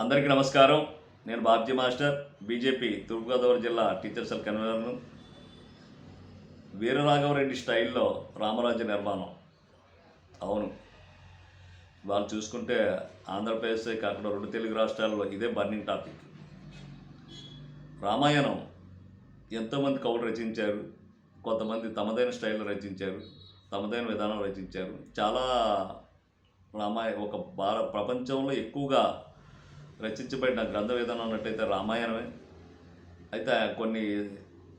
అందరికీ నమస్కారం. నేను బాబ్జీ మాస్టర్ బీజేపీ తూర్పుగోదావరి జిల్లా టీచర్స్ కన్వీనర్ను. వీరరాఘవరెడ్డి స్టైల్లో రామరాజ్య నిర్మాణం. అవును. వాళ్ళు చూసుకుంటే ఆంధ్రప్రదేశ్ కాకుండా రెండు తెలుగు రాష్ట్రాల్లో ఇదే బర్నింగ్ టాపిక్. రామాయణం ఎంతోమంది కవులు రచించారు కొంతమంది తమదైన స్టైల్లో రచించారు తమదైన విధానం రచించారు. చాలా రామాయ ఒక భార ప్రపంచంలో ఎక్కువగా రచించబడిన గ్రంథ విధానం అన్నట్టయితే రామాయణమే. అయితే కొన్ని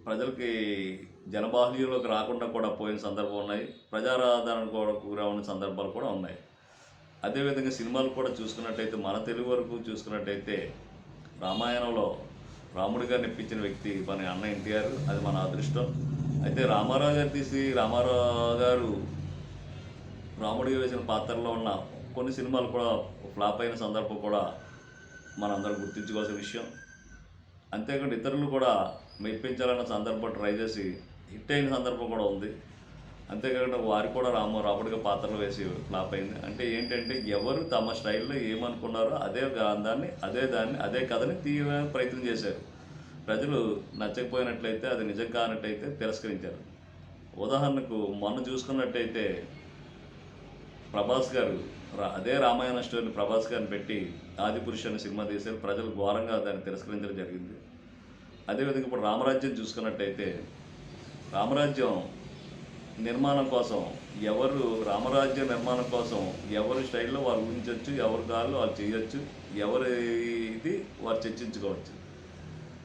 ప్రజలకి జనబాహుల్యంలోకి రాకుండా కూడా పోయిన సందర్భం ఉన్నాయి. ప్రజారాధన కూడా గురవున్న సందర్భాలు కూడా ఉన్నాయి. అదేవిధంగా సినిమాలు కూడా చూసుకున్నట్టయితే మన తెలుగు వరకు చూసుకున్నట్టయితే రామాయణంలో రాముడి గారిని ఇప్పించిన వ్యక్తి మన అన్న ఎన్టీఆర్. అది మన అదృష్టం. అయితే రామారావు గారు తీసి రామారావు గారు రాముడిగా వేసిన పాత్రలో ఉన్న కొన్ని సినిమాలు కూడా ఫ్లాప్ అయిన సందర్భం కూడా మనందరం గుర్తించుకోవాల్సిన విషయం. అంతేకాకుండా ఇతరులు కూడా మెప్పించాలన్న సందర్భం ట్రై చేసి హిట్ అయిన సందర్భం కూడా ఉంది. అంతేకాకుండా వారు కూడా రామ రాముడిగా పాత్రలు వేసి ఫ్లాప్ అయింది. అంటే ఏంటంటే ఎవరు తమ స్టైల్లో ఏమనుకున్నారో అదే దాన్ని అదే దాన్ని అదే కథని తీయ ప్రయత్నం చేశారు. ప్రజలు నచ్చకపోయినట్లయితే అది నిజం కానట్టయితే తిరస్కరించారు. ఉదాహరణకు మొన్న చూసుకున్నట్టయితే ప్రభాస్ గారు రా- అదే రామాయణ స్టోరీని ప్రభాస్ గారిని పెట్టి ఆదిపురుష్ అనే సినిమా తీశారు. ప్రజలు ఘోరంగా దాన్ని తిరస్కరించడం జరిగింది. అదేవిధంగా ఇప్పుడు రామరాజ్యం చూసుకున్నట్టయితే రామరాజ్యం నిర్మాణం కోసం ఎవరు రామరాజ్య నిర్మాణం కోసం ఎవరి స్టైల్లో వారు ఊహించవచ్చు ఎవరి కాళ్ళు వాళ్ళు చేయొచ్చు ఎవరి ఇది వారు చర్చించుకోవచ్చు.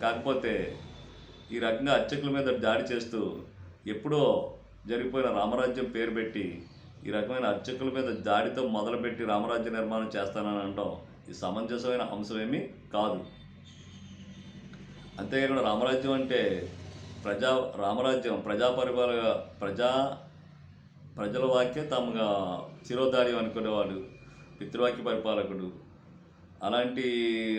కాకపోతే ఈ రకంగా అర్చకుల మీద దాడి చేస్తూ ఎప్పుడో జరిగిపోయిన రామరాజ్యం పేరు పెట్టి ఈ రకమైన అర్చకుల మీద దాడితో మొదలుపెట్టి రామరాజ్య నిర్మాణం చేస్తానని అనడం ఈ సమంజసమైన అంశమేమీ కాదు. అంతేకాకుండా రామరాజ్యం అంటే ప్రజా రామరాజ్యం ప్రజా పరిపాల ప్రజా ప్రజల వాక్య తమగా శిరోధార్యం అనుకునేవాడు పితృవాక్య పరిపాలకుడు. అలాంటి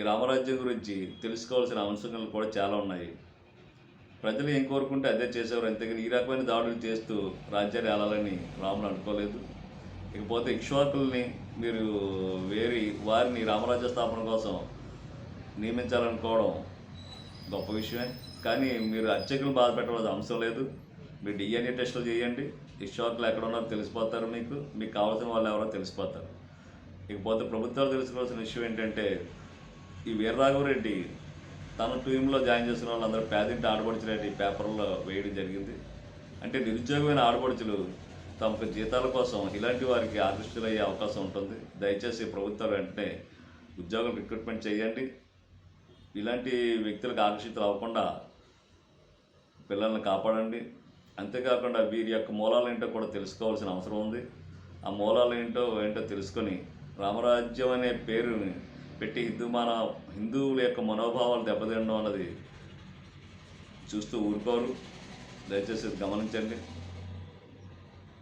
రామరాజ్యం గురించి తెలుసుకోవాల్సిన అంశాలు కూడా చాలా ఉన్నాయి. ప్రజలు ఏం కోరుకుంటే అదే చేసేవారు. అంతేగాని ఈ రకమైన దాడులు చేస్తూ రాజ్యాన్ని ఆలాలని రాముడు అనుకోలేదు. ఇకపోతే ఇక్ష్వాకుల్ని మీరు వేరి వారిని రామరాజ్య స్థాపన కోసం నియమించాలనుకోవడం గొప్ప విషయమే. కానీ మీరు అర్చకులు బాధ పెట్టవలసిన అంశం లేదు. మీరు డిఎన్ఏ టెస్టులు చేయండి. ఇష్వాకులు ఎక్కడ ఉన్నారో తెలిసిపోతారు మీకు. మీకు కావాల్సిన వాళ్ళు ఎవరో తెలిసిపోతారు. ఇకపోతే ప్రభుత్వాలు తెలుసుకోవాల్సిన విషయం ఏంటంటే ఈ వీరరాఘవరెడ్డి తన టీంలో జాయిన్ చేసిన వాళ్ళందరూ పేదింటి ఆడపడుచులేటి ఈ పేపర్లో వేయడం జరిగింది. అంటే నిరుద్యోగమైన ఆడపడుచులు తమకు జీతాల కోసం ఇలాంటి వారికి ఆకృష్టులయ్యే అవకాశం ఉంటుంది. దయచేసి ప్రభుత్వాలు వెంటనే ఉద్యోగం రిక్రూట్మెంట్ చేయండి. ఇలాంటి వ్యక్తులకు ఆకర్షితులు అవ్వకుండా పిల్లల్ని కాపాడండి. అంతేకాకుండా వీరి యొక్క మూలాలు ఏంటో కూడా తెలుసుకోవాల్సిన అవసరం ఉంది. ఆ మూలాలు ఏంటో ఏంటో తెలుసుకొని రామరాజ్యం అనే పేరుని పెట్టి హిందూ మన హిందువుల యొక్క మనోభావాలు దెబ్బతినడం అన్నది చూస్తూ ఊరుకోరు. దయచేసి గమనించండి.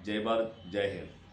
జై భారత్ జై హింద్.